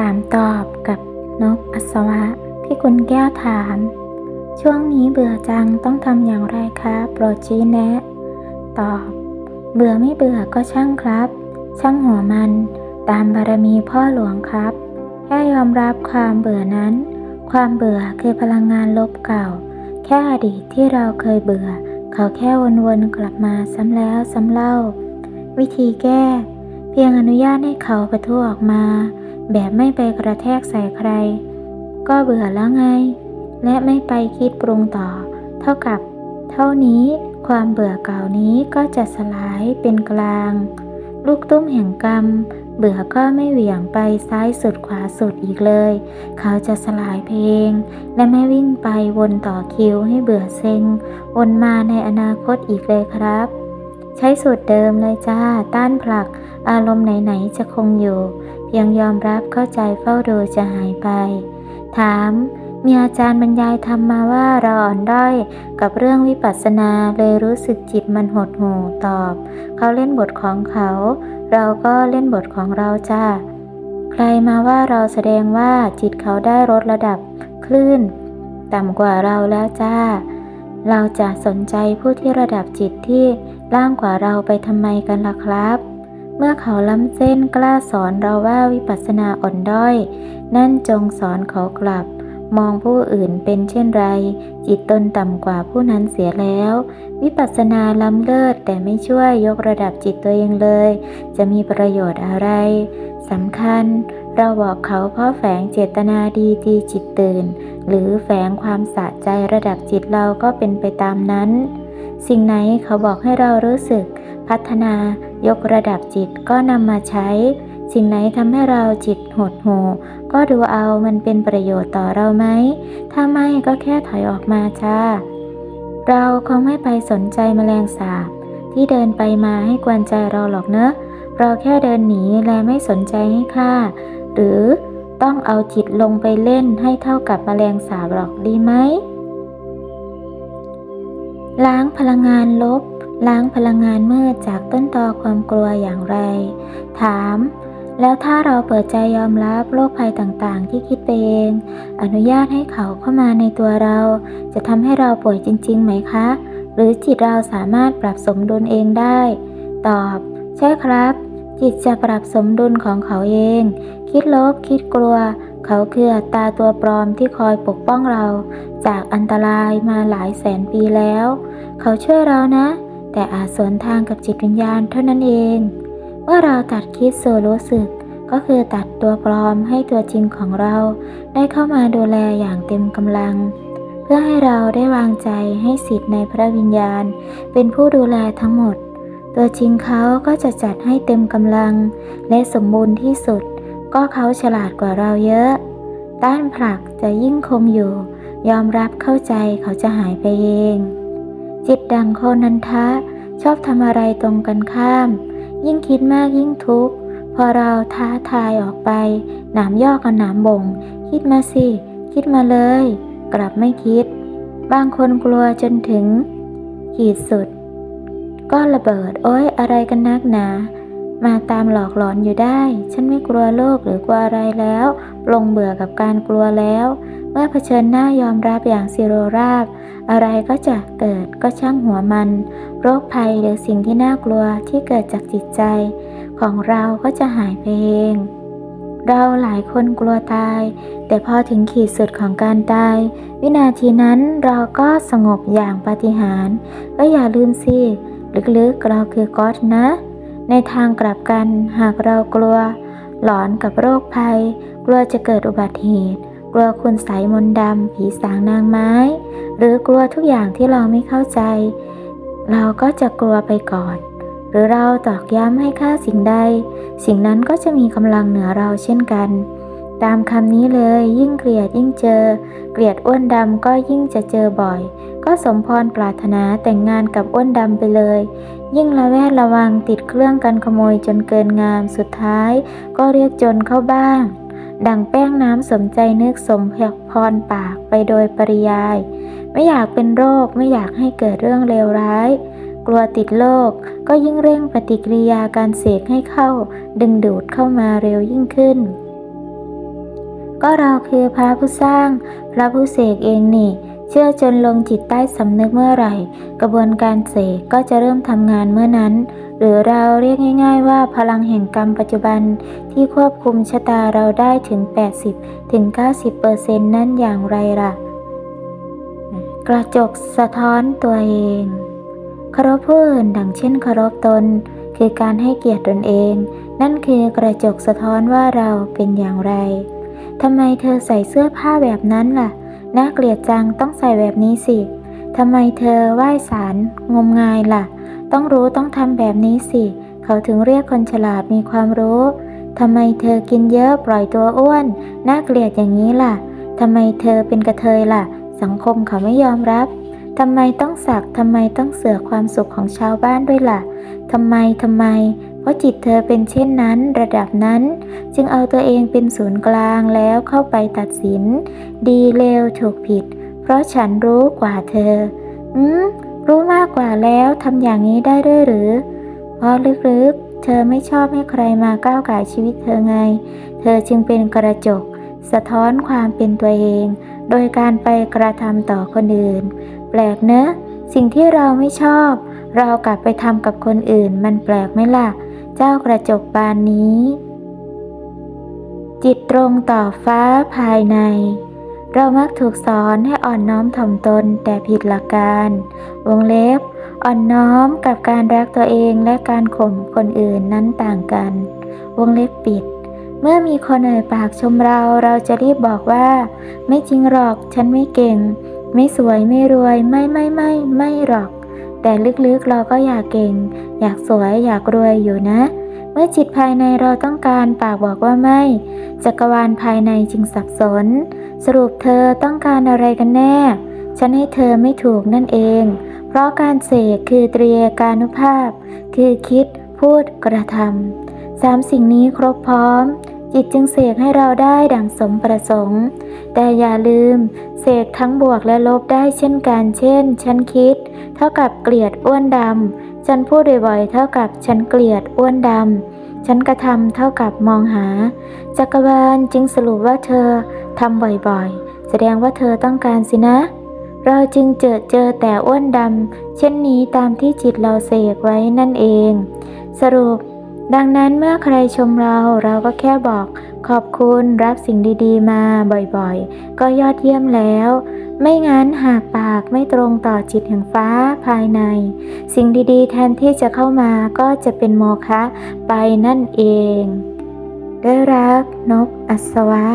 ถามตอบกับนกอัศวะที่คุณแก้วถาม ช่วงนี้เบื่อจังต้องทำอย่างไรคะโปรดชี้แนะ ตอบ เบื่อไม่เบื่อก็ช่างครับ ช่างหัวมัน ตามบารมีพ่อหลวงครับ แค่ยอมรับความเบื่อนั้น ความเบื่อคือพลังงานลบเก่า แค่อดีตที่เราเคยเบื่อ เขาแค่วนๆกลับมาซ้ำแล้วซ้ำเล่า วิธีแก้ เพียงอนุญาตให้เขาประทุออกมา แบบไม่ไปกระแทกใส่ใคร ก็เบื่อแล้วไง และไม่ไปคิดปรุงต่อ เท่ากับ เท่านี้ความเบื่อเก่านี้ก็จะสลายเป็นกลาง ลูกตุ้มแห่งกรรม เบื่อก็ไม่เหวี่ยงไปซ้ายสุดขวาสุดอีกเลย เขาจะสลายเพลง และไม่วิ่งไปวนต่อคิวให้เบื่อเซ็ง วนมาในอนาคตอีกเลยครับ ใช้สูตรเดิมเลยจ้า ต้านผลัก อารมณ์ไหน ๆ จะคงอยู่ เพียงยอมรับเข้าใจเฝ้าดูจะหายไป ถาม มีอาจารย์บรรยายธรรมมาว่าเราอ่อนด้อยกับเรื่องวิปัสสนาเลยรู้สึกจิตมันหดหู่ตอบ เขาเล่นบทของเขา เราก็เล่นบทของเราจ้าใครมาว่าเราแสดงว่าจิตเขาได้ลดระดับคลื่น ต่ำกว่าเราแล้วจ้า เราจะสนใจผู้ที่ระดับจิตที่ล่างกว่าเราไปทำไมกันล่ะครับ เมื่อเขาล้ำเส้นกล้าสอนเราว่าวิปัสสนาอ่อนด้อย นั่นจงสอนเขากลับ มองผู้อื่นเป็นเช่นไร จิตตนต่ำกว่าผู้นั้นเสียแล้ว วิปัสสนาล้ำเลิศแต่ไม่ช่วยยกระดับจิตตัวเองเลย จะมีประโยชน์อะไรสำคัญ เราบอกเขาเพราะแฝงเจตนาดีตีจิตตื่น หรือแฝงความสะใจระดับจิตเราก็เป็นไปตามนั้น สิ่งไหนเขาบอกให้เรารู้สึกพัฒนา ยกระดับจิตก็นำมาใช้ สิ่งไหนทำให้เราจิตหดหู่ก็ดูเอามันเป็นประโยชน์ต่อเราไหม ถ้าไม่ก็แค่ถอยออกมาจ้า เราคงไม่ไปสนใจแมลงสาบ ที่เดินไปมาให้กวนใจเราหรอกเนอะ เราแค่เดินหนีและไม่สนใจให้ค่า หรือต้องเอาจิตลงไปเล่นให้เท่ากับแมลงสาบหรอกดีไหม ล้างพลังงานลบ ล้างพลังงานมืดจากต้นตอความกลัวอย่างไร ถาม แล้วถ้าเราเปิดใจยอมรับโรคภัยต่างๆ ที่คิดไปเอง อนุญาตให้เขาเข้ามาในตัวเรา จะทำให้เราป่วยจริง ๆ ไหมคะ หรือจิตเราสามารถปรับสมดุลเองได้ ตอบ ใช่ครับ จิตจะปรับสมดุลของเขาเอง คิดลบคิดกลัว เขาคืออัตตาตัวปลอมที่คอยปกป้องเรา จากอันตรายมาหลายแสนปีแล้ว เขาช่วยเรานะ แต่อาจสวนทางกับจิตวิญญาณเท่านั้นเอง เมื่อเราตัดคิดสู่รู้สึก ก็คือตัดตัวปลอมให้ตัวจริงของเรา ได้เข้ามาดูแลอย่างเต็มกำลัง เพื่อให้เราได้วางใจให้สิทธิ์ในพระวิญญาณ เป็นผู้ดูแลทั้งหมด ตัวจริงเขาก็จะจัดให้เต็มกำลัง และสมบูรณ์ที่สุด ก็เขาฉลาดกว่าเราเยอะ ต้านผลักจะยิ่งคงอยู่ ยอมรับเข้าใจเขาจะหายไปเอง จิตดังโคนันทะ ชอบทำอะไรตรงกันข้าม ยิ่งคิดมากยิ่งทุกข์ พอเราท้าทายออกไป หนามย่อกับหนามบ่ง คิดมาสิ คิดมาเลย กลับไม่คิด บางคนกลัวจนถึง ขีดสุด ก็ระเบิด โอ๊ยอะไรกันนักหนา มาตามหลอกหลอนอยู่ได้ ฉันไม่กลัวโลกหรือกลัวอะไรแล้ว ลงเบื่อกับการกลัวแล้ว มื่อเผชิญหน้ายอมรับอย่างสิโรราบ อะไรก็จะเกิดก็ช่างหัวมัน โรคภัยหรือสิ่งที่น่ากลัวที่เกิดจากจิตใจ ของเราก็จะหายไปเอง เราหลายคนกลัวตาย แต่พอถึงขีดสุดของการตาย วินาทีนั้นเราก็สงบอย่างปาฏิหาริย์ก็อย่าลืมสิลึกๆเราคือก๊อตนะ ในทางกลับกันหากเรากลัว หลอนกับโรคภัย กลัวจะเกิดอุบัติเหตุ ลัวคุณใสยมนต์ดำผีสางนางไม้ หรือกลัวทุกอย่างที่เราไม่เข้าใจ เราก็จะกลัวไปก่อน หรือเราตอกย้ำให้ค่าสิ่งใด สิ่งนั้นก็จะมีกำลังเหนือเราเช่นกัน ตามคำนี้เลยยิ่งเกลียดยิ่งเจอ เกลียดอ้วนดำก็ยิ่งจะเจอบ่อย ก็สมพรปรารถนาแต่งงานกับอ้วนดำไปเลยยิ่งระแวดระวังติดเครื่องกันขโมยจนเกินงามสุดท้าย ก็เรียกจนเข้าบ้าง ดังแป้งน้ำสมใจนึกสมพรปากไปโดยปริยาย ไม่อยากเป็นโรคไม่อยากให้เกิดเรื่องเลวร้าย กลัวติดโรคก็ยิ่งเร่งปฏิกิริยาการเสกให้เข้า ดึงดูดเข้ามาเร็วยิ่งขึ้น ก็เราคือพระผู้สร้าง พระผู้เสกเองนี่ เชื่อจนลงจิตใต้สำนึกเมื่อไหร่ กระบวนการเสกก็จะเริ่มทำงานเมื่อนั้น หรือเราเรียกง่ายๆว่าพลังแห่งกรรมปัจจุบันที่ควบคุมชะตาเราได้ถึง 80 ถึง 90%นั่นอย่างไรล่ะ กระจกสะท้อนตัวเองคารพผู้อื่นดังเช่นคารพตน คือการให้เกียรติตนเอง นั่นคือกระจกสะท้อนว่าเราเป็นอย่างไรทำไมเธอใส่เสื้อผ้าแบบนั้นล่ะ น่าเกลียดจังต้องใส่แบบนี้สิทำไมเธอไหว้สารงมงายล่ะ ต้องรู้ต้องทำแบบนี้สิ เขาถึงเรียกคนฉลาดมีความรู้ทำไมเธอกินเยอะปล่อยตัวอ้วน น่าเกลียดอย่างนี้ล่ะทำไมเธอเป็นกระเทยล่ะ สังคมเขาไม่ยอมรับทำไมต้องสักทำไมต้องเสือความสุขของชาวบ้านด้วยล่ะทำไมทำไม เพราะจิตเธอเป็นเช่นนั้นระดับนั้น จึงเอาตัวเองเป็นศูนย์กลางแล้วเข้าไปตัดสิน ดีเลวถูกผิด เพราะฉันรู้กว่าเธอ อืมรู้มากกว่าแล้วทำอย่างนี้ได้ด้วยหรือเพราะลึกๆเธอไม่ชอบให้ใครมาก้าวไก่ชีวิตเธอไง เธอจึงเป็นกระจก สะท้อนความเป็นตัวเอง โดยการไปกระทำต่อคนอื่น แปลกเนอะ สิ่งที่เราไม่ชอบ เรากลับไปทำกับคนอื่น มันแปลกไหมล่ะ เจ้ากระจกบานนี้ จิตตรงต่อฟ้าภายใน เรามักถูกสอนให้อ่อนน้อมถ่อมตนแต่ผิดหลักการ วงเล็บ อ่อนน้อมกับการรักตัวเองและการข่มคนอื่นนั้นต่างกัน วงเล็บปิด เมื่อมีคนเอ่ยปากชมเราเราจะรีบบอกว่า ไม่จริงหรอกฉันไม่เก่ง ไม่สวยไม่รวยไม่ไม่ไม่ไม่หรอก แต่ลึกๆเราก็อยากเก่ง อยากสวยอยากรวยอยู่นะ เมื่อจิตภายในเราต้องการปากบอกว่าไม่ จักรวาลภายในจึงสับสน สรุปเธอต้องการอะไรกันแน่ ฉันให้เธอไม่ถูกนั่นเอง เพราะการเสกคือเตรียการุภาพ คือคิด พูดกระทำสามสิ่งนี้ครบพร้อม จิตจึงเสกให้เราได้ดังสมประสงค์ แต่อย่าลืม เสกทั้งบวกและลบได้เช่นกัน เช่น ฉันคิด เท่ากับเกลียดอ้วนดำ ฉันพูดบ่อยๆ เท่ากับฉันเกลียดอ้วนดำ ฉันกระทำเท่ากับมองหา จักรวาลจึงสรุปว่าเธอทำบ่อยๆ แสดงว่าเธอต้องการสินะ เราจึงเจอเจอแต่อ้วนดำ เช่นนี้ตามที่จิตเราเสกไว้นั่นเอง สรุป ดังนั้นเมื่อใครชมเราเราก็แค่บอกขอบคุณรับสิ่งดีๆ มาบ่อยๆ ก็ยอดเยี่ยมแล้ว ไม่งั้นหากปากไม่ตรงต่อจิตแห่งฟ้าภายใน สิ่งดีๆ แทนที่จะเข้ามาก็จะเป็นโมฆะไปนั่นเอง ด้วยรักนกอัศวะ